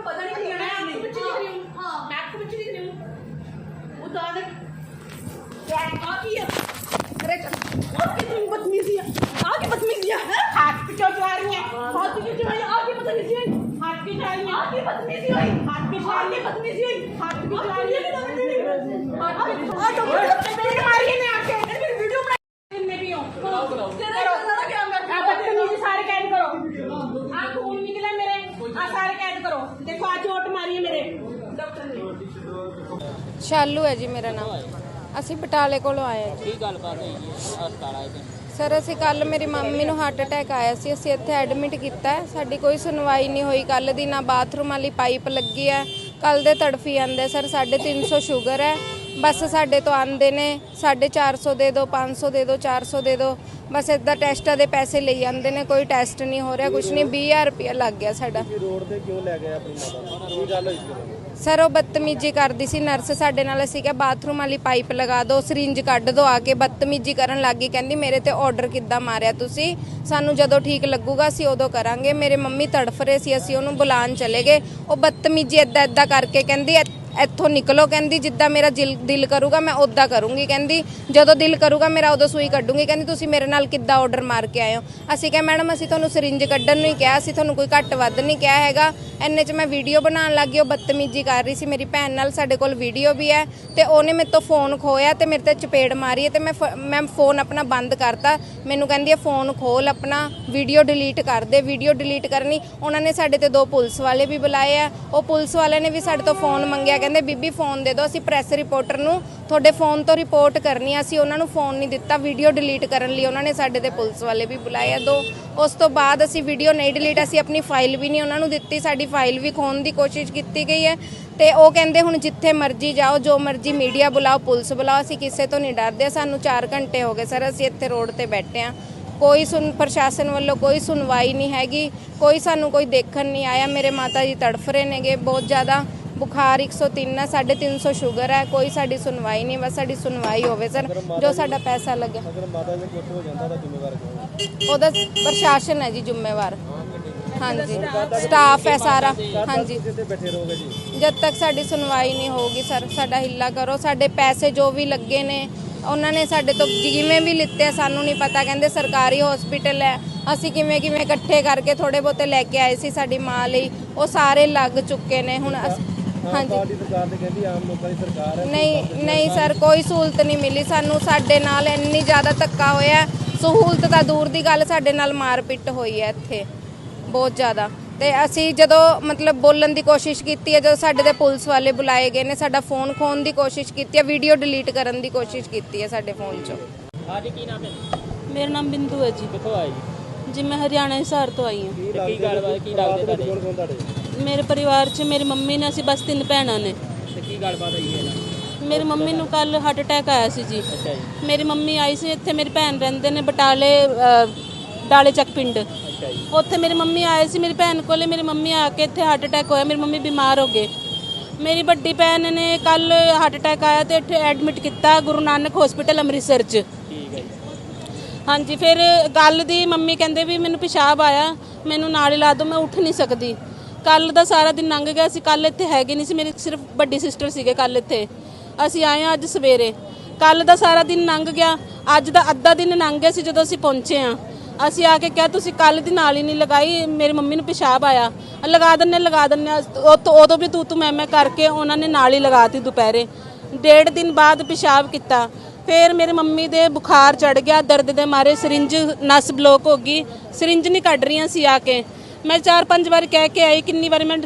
को पता नहीं चल रहा है कुछ लिख रही हूँ हाँ मैं आपको कुछ लिख रही हूँ उतार क्या बाकी है अरे चल। और कितनी बदतमीजी है। आगे बदतमीजी है हाथ पे क्यों चला रही है। हाथ पे क्यों चला रही है। आगे बदतमीजी है हाथ पे चला रही है। आगे बदतमीजी हुई। हाथ पे चला रही है। बदतमीजी हुई। हाथ पे चला रही है। हाथ पे चला रही है ਸ਼ਾਲੂ ਹੈ ਜੀ ਮੇਰਾ ਨਾਮ। ਅਸੀਂ ਬਟਾਲੇ ਕੋਲੋਂ ਆਏ ਹਾਂ ਕੀ ਗੱਲਬਾਤ ਹੋਈ ਹੈ ਹਸਪਤਾਲ ਆਏ ਤੇ ਸਰ ਅਸੀਂ ਕੱਲ ਮੇਰੀ ਮੰਮੀ ਨੂੰ ਹਾਰਟ ਅਟੈਕ ਆਇਆ ਸੀ। ਅਸੀਂ ਇੱਥੇ ਐਡਮਿਟ ਕੀਤਾ ਹੈ। ਸਾਡੀ ਕੋਈ ਸੁਣਵਾਈ ਨਹੀਂ ਹੋਈ। ਕੱਲ ਦੀ ਨਾ ਬਾਥਰੂਮ ਵਾਲੀ ਪਾਈਪ ਲੱਗੀ ਹੈ। ਕੱਲ ਦੇ ਤੜਫੀ ਆਂਦੇ ਸਰ 350 ਸ਼ੂਗਰ ਹੈ। ਬਸ ਸਾਡੇ ਤੋਂ ਆਂਦੇ ਨੇ। 450 ਦੇ ਦਿਓ 500 ਦੇ ਦਿਓ 400 ਦੇ ਦਿਓ ਬਸ ਇਦਾਂ ਟੈਸਟਾਂ ਦੇ ਪੈਸੇ ਲਈ ਜਾਂਦੇ ਨੇ। ਕੋਈ ਟੈਸਟ ਨਹੀਂ ਹੋ ਰਿਹਾ ਕੁਝ ਨਹੀਂ। 20000 ਰੁਪਇਆ ਲੱਗ ਗਿਆ ਸਾਡਾ। ਰੋਡ ਤੇ ਕਿਉਂ ਲੈ ਗਏ ਆਪਣੀ ਮਾਤਾ ਕੀ ਗੱਲ ਹੋਈ? ਸਰ, ਉਹ ਬਦਤਮੀਜੀ ਕਰਦੀ ਸੀ। ਨਰਸ ਸਾਡੇ ਨਾਲ ਅਸੀਂ ਕਿਹਾ, ਬਾਥਰੂਮ ਵਾਲੀ ਪਾਈਪ ਲਗਾ ਦਿਓ ਸਰਿੰਜ ਕੱਢ ਦਿਓ ਆ ਕੇ ਬਦਤਮੀਜੀ ਕਰਨ ਲੱਗੀ ਕਹਿੰਦੀ, ਮੇਰੇ ਤੇ ਆਰਡਰ ਕਿੱਦਾਂ ਮਾਰਿਆ ਤੁਸੀਂ? ਸਾਨੂੰ ਜਦੋਂ ਠੀਕ ਲੱਗੂਗਾ, ਅਸੀਂ ਉਦੋਂ ਕਰਾਂਗੇ। ਮੇਰੇ ਮੰਮੀ ਤੜਫ ਰਹੇ ਸੀ, ਅਸੀਂ ਉਹਨੂੰ ਬੁਲਾਉਣ ਚਲੇ ਗਏ। ਉਹ ਬਦਤਮੀਜੀ ਏਦਾਂ ਏਦਾਂ ਕਰਕੇ ਕਹਿੰਦੀ ਇੱਥੋਂ ਨਿਕਲੋ ਕਹਿੰਦੀ, ਜਿੱਦਾਂ ਮੇਰਾ ਜਿਲ- ਦਿਲ ਕਰੂਗਾ ਮੈਂ ਉਦਾਂ ਕਰੂੰਗੀ ਕਹਿੰਦੀ। ਜਦੋਂ ਦਿਲ ਕਰੂਗਾ ਮੇਰਾ ਉਦੋਂ ਸੂਈ ਕੱਢੂੰਗੀ ਕਹਿੰਦੀ, ਤੁਸੀਂ ਮੇਰੇ ਨਾਲ ਕਿੱਦਾਂ ਆਰਡਰ ਮਾਰ ਕੇ ਆਏ ਹੋ? ਅਸੀਂ ਕਿਹਾ, ਮੈਡਮ, ਅਸੀਂ ਤੁਹਾਨੂੰ ਸਰਿੰਜ ਕੱਢਣ ਨੂੰ ਹੀ ਕਿਹਾ, ਅਸੀਂ ਤੁਹਾਨੂੰ ਕੋਈ ਘੱਟ ਵੱਧ ਨਹੀਂ ਕਿਹਾ ਹੈਗਾ। ਐਨੇ ਚ ਮੈਂ ਵੀਡੀਓ ਬਣਾਉਣ ਲੱਗ ਗਈ, ਉਹ ਬਦਤਮੀਜੀ ਕਰ ਰਹੀ ਸੀ। ਮੇਰੀ ਭੈਣ ਨਾਲ ਸਾਡੇ ਕੋਲ ਵੀਡੀਓ ਵੀ ਹੈ ਤੇ ਉਹਨੇ ਮੇਰੇ ਤੋਂ ਫੋਨ ਖੋਇਆ ਤੇ ਮੇਰੇ ਤੇ ਚਪੇੜ ਮਾਰੀ ਹੈ ਤੇ ਮੈਂ ਫ- ਮੈਂ ਫੋਨ ਆਪਣਾ ਬੰਦ ਕਰਤਾ। ਮੈਨੂੰ ਕਹਿੰਦੀ ਹੈ ਫੋਨ ਖੋਲ ਆਪਣਾ ਵੀਡੀਓ ਡਿਲੀਟ ਕਰ ਦੇ ਵੀਡੀਓ ਡਿਲੀਟ ਕਰਨੀ। ਉਹਨਾਂ ਨੇ ਸਾਡੇ ਤੇ ਦੋ ਪੁਲਿਸ ਵਾਲੇ ਵੀ ਬੁਲਾਏ ਆ। ਉਹ ਪੁਲਿਸ ਵਾਲਿਆਂ ਨੇ ਵੀ ਸਾਡੇ ਤੋਂ ਫੋਨ ਮੰਗਿਆ ਕਹਿੰਦੇ, ਬੀਬੀ, ਫੋਨ ਦੇ ਦਿਓ, ਅਸੀਂ ਪ੍ਰੈਸ ਰਿਪੋਰਟਰ ਨੂੰ ਤੁਹਾਡੇ ਫੋਨ ਤੋਂ ਰਿਪੋਰਟ ਕਰਨੀ ਆ। ਅਸੀਂ ਉਹਨਾਂ ਨੂੰ ਫੋਨ ਨਹੀਂ ਦਿੱਤਾ ਵੀਡੀਓ ਡਿਲੀਟ ਕਰਨ ਲਈ ਉਹਨਾਂ ਨੇ ਸਾਡੇ ਤੇ ਪੁਲਿਸ ਵਾਲੇ ਵੀ ਬੁਲਾਏ ਆ ਦੋ। ਉਸ ਤੋਂ ਬਾਅਦ ਅਸੀਂ ਵੀਡੀਓ ਨਹੀਂ ਡਿਲੀਟ ਅਸੀਂ ਆਪਣੀ ਫਾਈਲ ਵੀ ਨਹੀਂ ਉਹਨਾਂ ਨੂੰ ਦਿੱਤੀ। ਸਾਡੀ ਫਾਈਲ ਵੀ ਖੋਣ ਦੀ ਕੋਸ਼ਿਸ਼ ਕੀਤੀ ਗਈ ਹੈ। ਤੇ ਉਹ ਕਹਿੰਦੇ, ਹੁਣ ਜਿੱਥੇ ਮਰਜ਼ੀ ਜਾਓ, ਜੋ ਮਰਜ਼ੀ ਮੀਡੀਆ ਬੁਲਾਓ, ਪੁਲਿਸ ਬੁਲਾਓ, ਅਸੀਂ ਕਿਸੇ ਤੋਂ ਨਹੀਂ ਡਰਦੇ। ਸਾਨੂੰ 4 ਘੰਟੇ ਹੋ ਗਏ, ਸਰ, ਅਸੀਂ ਇੱਥੇ ਰੋਡ ਤੇ ਬੈਠੇ ਆ ਕੋਈ ਸੁਣ, ਪ੍ਰਸ਼ਾਸਨ ਵੱਲੋਂ ਕੋਈ ਸੁਣਵਾਈ ਨਹੀਂ ਹੈਗੀ। ਕੋਈ ਸਾਨੂੰ ਕੋਈ ਦੇਖਣ ਨਹੀਂ ਆਇਆ। ਮੇਰੇ ਮਾਤਾ ਜੀ ਤੜਫ ਰਹੇ ਨੇਗੇ ਬਹੁਤ ਜ਼ਿਆਦਾ। ਬੁਖਾਰ 103 ਹੈ 350 ਸ਼ੂਗਰ ਹੈ ਕੋਈ ਸਾਡੀ ਸੁਣਵਾਈ ਨਹੀਂ ਬਸ ਸਾਡੀ ਸੁਣਵਾਈ ਹੋਵੇ ਸਰ ਜੋ ਸਾਡਾ ਪੈਸਾ ਲੱਗਿਆ ਅਗਰ ਮਾਤਾ ਜੀ ਕੁਝ ਹੋ ਜਾਂਦਾ ਤਾਂ ਜ਼ਿੰਮੇਵਾਰ ਕੌਣ ਉਹਦਾ ਪ੍ਰਸ਼ਾਸਨ ਹੈ ਜੀ ਜ਼ਿੰਮੇਵਾਰ। ਹਾਂਜੀ। ਸਟਾਫ ਹੈ ਸਾਰਾ। ਹਾਂਜੀ। ਜਦ ਤੱਕ ਸਾਡੀ ਸੁਣਵਾਈ ਨਹੀਂ ਹੋਊਗੀ ਸਰ ਸਾਡਾ ਹਿੱਲਾ ਕਰੋ ਸਾਡੇ ਪੈਸੇ ਜੋ ਵੀ ਲੱਗੇ ਨੇ ਉਹਨਾਂ ਨੇ ਸਾਡੇ ਤੋਂ ਜਿਵੇਂ ਵੀ ਲਿੱਤੇ ਸਾਨੂੰ ਨਹੀਂ ਪਤਾ ਕਹਿੰਦੇ ਸਰਕਾਰੀ ਹਸਪੀਟਲ ਹੈ ਅਸੀਂ ਕਿਵੇਂ ਕਿਵੇਂ ਇਕੱਠੇ ਕਰਕੇ ਥੋੜੇ ਬਹੁਤੇ ਲੈ ਕੇ ਆਏ ਸੀ ਸਾਡੀ ਮਾਂ ਲਈ ਉਹ ਸਾਰੇ ਲੱਗ ਚੁੱਕੇ ਨੇ ਹੁਣ ਹਾਂਜੀ। ਪਾਰਟੀ ਸਰਕਾਰ ਤੇ ਕਹਿੰਦੀ ਆਮ ਲੋਕਾਂ ਦੀ ਸਰਕਾਰ ਹੈ ਨਹੀਂ ਨਹੀਂ ਸਰ ਕੋਈ ਸਹੂਲਤ ਨਹੀਂ ਮਿਲੀ ਸਾਨੂੰ। ਸਾਡੇ ਨਾਲ ਇੰਨੀ ਜ਼ਿਆਦਾ ਧੱਕਾ ਹੋਇਆ ਸਹੂਲਤ ਤਾਂ ਦੂਰ ਦੀ ਗੱਲ ਸਾਡੇ ਨਾਲ ਮਾਰਪਿੱਟ ਹੋਈ ਹੈ ਇੱਥੇ। ਬਹੁਤ ਜ਼ਿਆਦਾ। ਤੇ ਅਸੀਂ ਜਦੋਂ ਮਤਲਬ ਬੋਲਣ ਦੀ ਕੋਸ਼ਿਸ਼ ਕੀਤੀ ਹੈ ਜਦੋਂ ਸਾਡੇ ਤੇ ਪੁਲਿਸ ਵਾਲੇ ਬੁਲਾਏ ਗਏ ਨੇ ਸਾਡਾ ਫੋਨ ਖੋਣ ਦੀ ਕੋਸ਼ਿਸ਼ ਕੀਤੀ ਹੈ ਵੀਡੀਓ ਡਿਲੀਟ ਕਰਨ ਦੀ ਕੋਸ਼ਿਸ਼ ਕੀਤੀ ਹੈ ਸਾਡੇ ਫੋਨ 'ਚੋਂ। ਹਾਂਜੀ ਕੀ ਨਾਮ ਹੈ? ਮੇਰਾ ਨਾਮ ਬਿੰਦੂ ਹੈ ਜੀ। ਕਿੱਥੋਂ ਆਏ ਜੀ? ਜੀ ਮੈਂ ਹਰਿਆਣਾ ਹਿਸਾਰ ਤੋਂ ਆਈ ਹਾਂ। ਕੀ ਗੱਲਬਾਤ ਕੀ ਲੱਗਦੇ ਤੁਹਾਡੇ? ਮੇਰੇ ਪਰਿਵਾਰ 'ਚ ਮੇਰੀ ਮੰਮੀ ਨੇ ਅਸੀਂ ਬਸ ਤਿੰਨ ਭੈਣਾਂ ਨੇ। ਤੇ ਕੀ ਗੱਲਬਾਤ ਹੋਈ ਹੈ? ਮੇਰੀ ਮੰਮੀ ਨੂੰ ਕੱਲ ਹਾਰਟ ਅਟੈਕ ਆਇਆ ਸੀ ਜੀ। ਅੱਛਾ ਜੀ। ਮੇਰੀ ਮੰਮੀ ਆਈ ਸੀ ਇੱਥੇ ਮੇਰੀ ਭੈਣ ਰਹਿੰਦੇ ਨੇ ਬਟਾਲੇ ਡਾਲੇ ਚੱਕ ਪਿੰਡ। ਅੱਛਾ ਜੀ। ਉੱਥੇ ਮੇਰੀ ਮੰਮੀ ਆਏ ਸੀ ਮੇਰੀ ਭੈਣ ਕੋਲੇ ਮੇਰੀ ਮੰਮੀ ਆ ਕੇ ਇੱਥੇ ਹਾਰਟ ਅਟੈਕ ਹੋਇਆ ਮੇਰੀ ਮੰਮੀ ਬਿਮਾਰ ਹੋ ਗਏ। ਮੇਰੀ ਵੱਡੀ ਭੈਣ ਨੇ ਕੱਲ ਹਾਰਟ ਅਟੈਕ ਆਇਆ ਤੇ ਇੱਥੇ ਐਡਮਿਟ ਕੀਤਾ ਗੁਰੂ ਨਾਨਕ ਹਸਪੀਟਲ ਅੰਮ੍ਰਿਤਸਰ 'ਚ। ਠੀਕ ਹੈ ਜੀ। ਹਾਂਜੀ ਫਿਰ ਗੱਲ ਦੀ ਮੰਮੀ ਕਹਿੰਦੇ ਵੀ ਮੈਨੂੰ ਪਿਸ਼ਾਬ ਆਇਆ ਮੈਨੂੰ ਨਾਲ ਹੀ ਲਾ ਦਿਓ ਮੈਂ ਉੱਠ ਨਹੀਂ ਸਕਦੀ। ਕੱਲ ਦਾ ਸਾਰਾ ਦਿਨ ਲੰਘ ਗਿਆ ਸੀ ਕੱਲ ਇੱਥੇ ਹੈਗੇ ਨਹੀਂ ਸੀ, ਮੇਰੀ ਸਿਰਫ ਵੱਡੀ ਸਿਸਟਰ ਸੀਗੇ ਕੱਲ ਇੱਥੇ। ਅਸੀਂ ਆਏ ਹਾਂ ਅੱਜ ਸਵੇਰੇ। ਕੱਲ ਦਾ ਸਾਰਾ ਦਿਨ ਲੰਘ ਗਿਆ, ਅੱਜ ਦਾ ਅੱਧਾ ਦਿਨ ਲੰਘ ਗਿਆ ਸੀ ਜਦੋਂ ਅਸੀਂ ਪਹੁੰਚੇ ਹਾਂ। ਅਸੀਂ ਆ ਕੇ ਕਿਹਾ, ਤੁਸੀਂ ਕੱਲ ਦੀ ਨਾਲ ਹੀ ਨਹੀਂ ਲਗਾਈ, ਮੇਰੀ ਮੰਮੀ ਨੂੰ ਪਿਸ਼ਾਬ ਆਇਆ। ਲਗਾ ਦਿੰਨੇ ਲਗਾ ਦਿੰਨੇ ਉਹ ਤੋਂ ਉਦੋਂ ਵੀ ਤੂੰ ਤੂੰ, ਮੈਂ ਮੈਂ ਕਰਕੇ ਉਹਨਾਂ ਨੇ ਨਾਲ ਹੀ ਲਗਾਤੀ ਦੁਪਹਿਰੇ। ਡੇਢ ਦਿਨ ਬਾਅਦ ਪਿਸ਼ਾਬ ਕੀਤਾ। ਫਿਰ ਮੇਰੇ ਮੰਮੀ ਦੇ ਬੁਖਾਰ ਚੜ ਗਿਆ, ਦਰਦ ਦੇ ਮਾਰੇ, ਸਰਿੰਜ ਨਸ ਬਲੋਕ ਹੋ ਗਈ। ਸਰਿੰਜ ਨਹੀਂ ਕੱਢ ਰਹੀਆਂ ਸੀ ਆ ਕੇ। ਮੈਂ ਚਾਰ ਪੰਜ ਵਾਰ ਕਹਿ ਕੇ ਆਈ, ਕਿੰਨੀ ਵਾਰ ਮੈਂ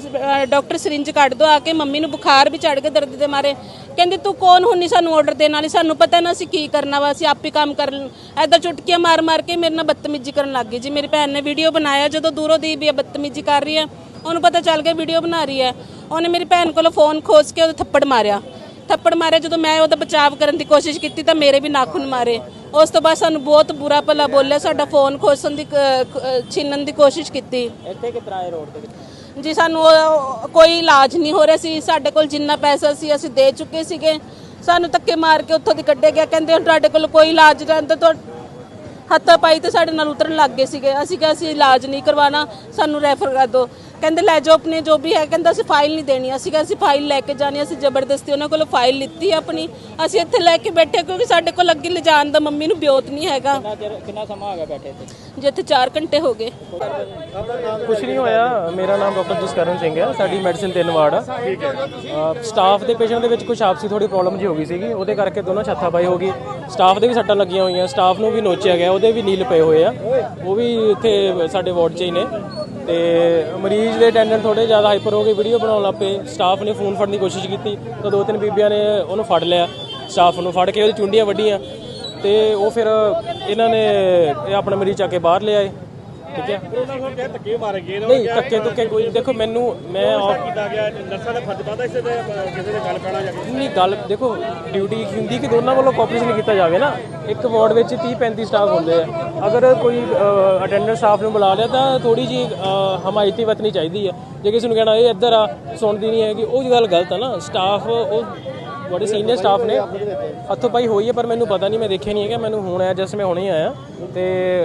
ਡਾਕਟਰ ਸਰਿੰਜ ਕੱਢ ਦੋ ਆ ਕੇ ਮੰਮੀ ਨੂੰ ਬੁਖਾਰ ਵੀ ਚੜ ਗਿਆ ਦਰਦ ਦੇ ਮਾਰੇ। ਕਹਿੰਦੇ, ਤੂੰ ਕੌਣ ਹੁੰਨੀ ਸਾਨੂੰ ਆਰਡਰ ਦੇਣ ਵਾਲੀ? ਸਾਨੂੰ ਪਤਾ ਨਾ ਅਸੀਂ ਕੀ ਕਰਨਾ ਵਾ, ਅਸੀਂ ਆਪ ਹੀ ਕੰਮ ਕਰ ਐਦਾਂ ਚੁਟਕੀਆਂ ਮਾਰ ਮਾਰ ਕੇ ਮੇਰੇ ਨਾਲ ਬਦਤਮੀਜ਼ੀ ਕਰਨ ਲੱਗ ਗਈ ਜੀ। ਮੇਰੀ ਭੈਣ ਨੇ ਵੀਡੀਓ ਬਣਾਇਆ, ਜਦੋਂ ਦੂਰੋਂ ਦੀ ਵੀ ਬਦਤਮੀਜ਼ੀ ਕਰ ਰਹੀ ਹੈ, ਉਹਨੂੰ ਪਤਾ ਚੱਲ ਗਿਆ ਵੀਡੀਓ ਬਣਾ ਰਹੀ ਹੈ। ਉਹਨੇ ਮੇਰੀ ਭੈਣ ਕੋਲੋਂ ਫੋਨ ਖੋਸ ਕੇ ਉਹਦੇ ਥੱਪੜ ਮਾਰਿਆ। ਥੱਪੜ ਮਾਰਿਆ। ਜਦੋਂ ਮੈਂ ਉਹਦਾ ਬਚਾਅ ਕਰਨ ਦੀ ਕੋਸ਼ਿਸ਼ ਕੀਤੀ ਤਾਂ ਮੇਰੇ ਵੀ ਨਾਖੂਨ ਮਾਰੇ। ਉਸ ਤੋਂ ਬਾਅਦ ਸਾਨੂੰ ਬਹੁਤ ਬੁਰਾ ਭਲਾ ਬੋਲਿਆ। ਸਾਡਾ ਫੋਨ ਖੋਸਣ ਦੀ ਛੀਨਣ ਦੀ ਕੋਸ਼ਿਸ਼ ਕੀਤੀ। ਇੱਥੇ ਕਿਤਰਾ ਆਏ ਰੋਡ ਤੇ? ਜੀ ਸਾਨੂੰ ਉਹ- ਕੋਈ ਇਲਾਜ ਨਹੀਂ ਹੋ ਰਿਹਾ ਸੀ। ਸਾਡੇ ਕੋਲ ਜਿੰਨਾ ਪੈਸਾ ਸੀ ਅਸੀਂ ਦੇ ਚੁੱਕੇ ਸੀਗੇ। ਸਾਨੂੰ ਧੱਕੇ ਮਾਰ ਕੇ ਉੱਥੋਂ ਦੀ ਕੱਢਿਆ ਗਿਆ। ਕਹਿੰਦੇ ਹੁਣ ਤੁਹਾਡੇ ਕੋਲ ਕੋਈ ਇਲਾਜ ਰਹਿੰਦਾ ਤਾਂ ਹੱਥਾਂ ਪਾਈ ਤੇ ਸਾਡੇ ਨਾਲ ਉਤਰਨ ਲੱਗ ਗਏ ਸੀਗੇ। ਅਸੀਂ ਕਿਹਾ ਅਸੀਂ ਇਲਾਜ ਨਹੀਂ ਕਰਵਾਉਣਾ। ਸਾਨੂੰ ਰੈਫਰ ਕਰ ਦਿਓ। ਕਹਿੰਦੇ ਲੈ ਜਾਓ ਆਪਣੇ ਜੋ ਵੀ ਹੈ। ਕਹਿੰਦਾ ਅਸੀਂ ਫਾਈਲ ਨਹੀਂ ਦੇਣੀ। ਅਸੀਂ ਕਿਹਾ ਅਸੀਂ ਫਾਈਲ ਲੈ ਕੇ ਜਾਣੀ ਅਸੀਂ ਜ਼ਬਰਦਸਤੀ ਉਹਨਾਂ ਕੋਲੋਂ ਫਾਈਲ ਲਿੱਤੀ ਆਪਣੀ। ਅਸੀਂ ਇੱਥੇ ਲੈ ਕੇ ਬੈਠੇ ਕਿਉਂਕਿ ਸਾਡੇ ਕੋਲ ਅੱਗੇ ਲਿਜਾਣ ਦਾ ਮੰਮੀ ਨੂੰ ਬਿਓਤ ਨਹੀਂ ਹੈਗਾ। ਕਿੰਨਾ ਚਿਰ ਕਿੰਨਾ ਸਮਾਂ ਹੋ ਗਿਆ ਬੈਠੇ ਇੱਥੇ? ਜਿੱਥੇ 4 ਘੰਟੇ ਹੋ ਗਏ। ਕੁਛ ਨਹੀਂ ਹੋਇਆ। ਮੇਰਾ ਨਾਮ ਡਾਕਟਰ ਜਸਕਰਨ ਸਿੰਘ ਹੈ। ਸਾਡੀ ਮੈਡੀਸਿਨ ਤਿੰਨ ਵਾਰਡ ਆ। ਠੀਕ ਹੈ ਸਟਾਫ ਦੇ ਪੇਸ਼ੈਂਟ ਦੇ ਵਿੱਚ ਕੁਝ ਆਪਸੀ ਥੋੜੀ ਪ੍ਰੋਬਲਮ ਜੀ ਹੋ ਗਈ ਸੀਗੀ। ਉਹਦੇ ਕਰਕੇ ਦੋਨੋਂ ਛੱਥਾ ਪਾਈ ਹੋ ਗਈ। ਸਟਾਫ ਦੇ ਵੀ ਸੱਟਾਂ ਲੱਗੀਆਂ ਹੋਈਆਂ। ਸਟਾਫ ਨੂੰ ਵੀ ਨੋਚਿਆ ਗਿਆ। ਉਹਦੇ ਵੀ ਨੀਲ ਪਏ ਹੋਏ ਆ। ਉਹ ਵੀ ਇੱਥੇ ਸਾਡੇ ਵਾਰਡ 'ਚ ਹੀ ਨੇ। ਤੇ ਮਰੀਜ਼ ਦੇ ਅਟੈਂਡੈਂਟ ਥੋੜੇ ਜ਼ਿਆਦਾ ਹਾਈਪਰ ਹੋ ਗਏ ਵੀਡੀਓ ਬਣਾਉਣ ਲੱਗ ਪਏ ਸਟਾਫ ਨੇ ਫੋਨ ਫੜਨ ਦੀ ਕੋਸ਼ਿਸ਼ ਕੀਤੀ, ਤਾਂ ਦੋ ਤਿੰਨ ਬੀਬੀਆਂ ਨੇ ਉਹਨੂੰ ਫੜ ਲਿਆ ਸਟਾਫ ਨੂੰ ਫੜ ਕੇ ਉਹਦੀ ਚੁੰਡੀਆਂ ਵੱਢੀਆਂ ਤੇ ਉਹ ਫਿਰ ਇਹਨਾਂ ਨੇ ਇਹ ਆਪਣਾ ਮਰੀਜ਼ ਚੱਕ ਕੇ ਬਾਹਰ ਲਿਆਏ। ਉਹਨਾਂ ਨੂੰ ਕਿਹਾ ਧੱਕੇ ਮਾਰੇ ਗਏ ਨੇ ਨਹੀਂ ਧੱਕੇ ਧੁੱਕੇ ਕੋਈ ਦੇਖੋ ਮੈਨੂੰ ਮੈਂ ਆਪ- ਕੀਤਾ ਗਿਆ ਨਰਸਾਂ ਦਾ ਫਰਜ਼ ਪਾਦਾ ਇਸੇ ਦੇ ਅਹ, ਕਿਸੇ ਦੇ ਗੱਲ ਪੈਣਾ ਜਾ ਕੇ ਨਹੀਂ ਗੱਲ ਦੇਖੋ ਡਿਊਟੀ ਹੁੰਦੀ ਕਿ ਦੋਨਾਂ ਵੱਲੋਂ ਕੋਆਪਰੇਸ਼ਨ ਕੀਤਾ ਜਾਵੇ ਨਾ। ਇੱਕ ਵਾਰਡ ਵਿੱਚ 30 35 ਸਟਾਫ ਹੁੰਦੇ ਆ। ਅਗਰ ਕੋਈ ਅਟੈਂਡੈਂਟ ਸਟਾਫ ਨੂੰ ਬੁਲਾ ਲਿਆ ਤਾਂ ਥੋੜੀ ਜੀ ਹਮਾਇਤੀ ਵਰਤਣੀ ਚਾਹੀਦੀ ਹੈ। ਜੇ ਕਿਸੇ ਨੂੰ ਕਹਿਣਾ ਇਹ ਇੱਧਰ ਆ ਸੁਣਦੀ ਨਹੀਂ ਹੈਗੀ ਉਹ ਗੱਲ ਗਲਤ ਹੈ ਨਾ। ਸਟਾਫ ਉਹ ਬੜੇ ਸੀਨੀਅਰ ਸਟਾਫ ਨੇ। ਹੱਥੋਂ ਪਾਈ ਹੋਈ ਹੈ ਪਰ ਮੈਨੂੰ ਪਤਾ ਨਹੀਂ ਮੈਂ ਦੇਖਿਆ ਨਹੀਂ ਹੈਗਾ। ਮੈਨੂੰ ਹੁਣ ਆਇਆ ਜਸ ਮੈਂ ਹੁਣੇ ਹੀ ਆਇਆ। ਤੇ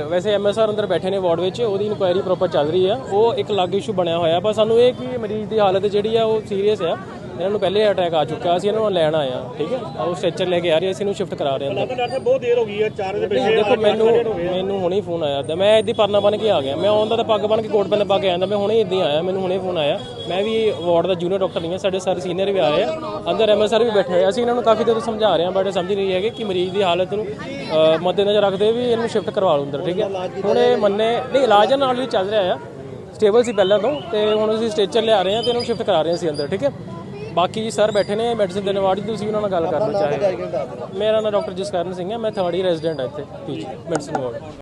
ਵੈਸੇ ਐਮਐਸਆਰ ਅੰਦਰ ਬੈਠੇ ਨੇ ਵਾਰਡ ਵਿੱਚ ਉਹਦੀ ਇਨਕੁਆਇਰੀ ਪ੍ਰੋਪਰ ਚੱਲ ਰਹੀ ਆ। ਉਹ ਇੱਕ ਲੱਗ ਇਸ਼ੂ ਬਣਿਆ ਹੋਇਆ। ਪਰ ਸਾਨੂੰ ਇਹ ਕਿ ਮਰੀਜ਼ ਦੀ ਹਾਲਤ ਜਿਹੜੀ ਆ ਉਹ ਸੀਰੀਅਸ ਆ। ਇਹਨਾਂ ਨੂੰ ਪਹਿਲੇ ਅਟੈਕ ਆ ਚੁੱਕਾ ਅਸੀਂ ਇਹਨਾਂ ਨੂੰ ਲੈਣ ਆਏ ਆ ਠੀਕ ਹੈ ਉਹ ਸਟ੍ਰੈਚਰ ਲੈ ਕੇ ਆ ਰਹੇ ਅਸੀਂ ਇਹਨੂੰ ਸ਼ਿਫਟ ਕਰਾ ਰਹੇ ਹਾਂ ਡਾਕਟਰ ਬਹੁਤ ਦੇਰ ਹੋ ਗਈ ਹੈ 4 ਵਜੇ ਨਹੀਂ, ਦੇਖੋ ਮੈਨੂੰ ਮੈਨੂੰ ਹੁਣੇ ਫੋਨ ਆਇਆ। ਤੇ ਮੈਂ ਇੱਦੀ ਪਰਨਾ ਬਣ ਕੇ ਆ ਗਿਆ। ਮੈਂ ਆਉਂਦਾ ਤਾਂ ਪੱਗ ਬਣ ਕੇ ਕੋਟ ਪੈਨ ਪਾ ਕੇ ਆਇਆ ਮੈਂ ਹੁਣੇ ਇੱਦਾਂ ਆਇਆ। ਮੈਨੂੰ ਹੁਣੇ ਫੋਨ ਆਇਆ। ਮੈਂ ਵੀ ਵਾਰਡ ਦਾ ਜੂਨੀਅਰ ਡਾਕਟਰ ਨਹੀਂ ਹਾਂ, ਸਾਡੇ ਸਰ ਸੀਨੀਅਰ ਵੀ ਆਏ ਆ। ਅੰਦਰ ਐਮਐਸਆਰ ਵੀ ਬੈਠੇ ਹੋਏ ਅਸੀਂ ਇਹਨਾਂ ਨੂੰ ਕਾਫੀ ਦੇਰ ਤੋਂ ਸਮਝਾ ਰਹੇ ਹਾਂ ਬਟ ਸਮਝ ਨਹੀਂ ਹੈਗੇ ਕਿ ਮਰੀਜ਼ ਦੀ ਹਾਲਤ ਨੂੰ ਮੱਦੇਨਜ਼ਰ ਰੱਖਦੇ ਵੀ ਇਹਨੂੰ ਸ਼ਿਫਟ ਕਰਵਾ ਲਓ ਅੰਦਰ, ਠੀਕ ਹੈ? ਹੁਣ ਇਹ ਮੰਨੇ, ਨਹੀਂ, ਇਲਾਜ ਨਾਲ ਵੀ ਚੱਲ ਰਿਹਾ ਆ। ਸਟੇਬਲ ਸੀ ਪਹਿਲਾਂ ਤੋਂ ਤੇ ਹੁਣ ਅਸੀਂ ਸਟੇਚਰ ਲਿਆ ਰਹੇ ਹਾਂ ਤੇ ਇਹਨੂੰ ਸ਼ਿਫਟ ਕਰਾ ਰਹੇ ਹਾਂ ਅਸੀਂ ਅੰਦਰ, ਠੀਕ ਹੈ? ਬਾਕੀ ਜੀ ਸਰ ਬੈਠੇ ਨੇ ਮੈਡੀਸਿਨ ਦੇ ਨਵਾੜੀ ਤੁਸੀਂ ਉਹਨਾਂ ਨਾਲ ਗੱਲ ਕਰ ਲਓ ਚਾਹੇ। ਮੇਰਾ ਨਾਮ ਡਾਕਟਰ ਜਸਕਰਨ ਸਿੰਘ ਹੈ, ਮੈਂ ਥਰਡ ਹੀ ਰੈਜ਼ੀਡੈਂਟ ਹਾਂ ਇੱਥੇ ਟੀਚ ਮੈਡੀਸਿਨ ਵਾਰਡ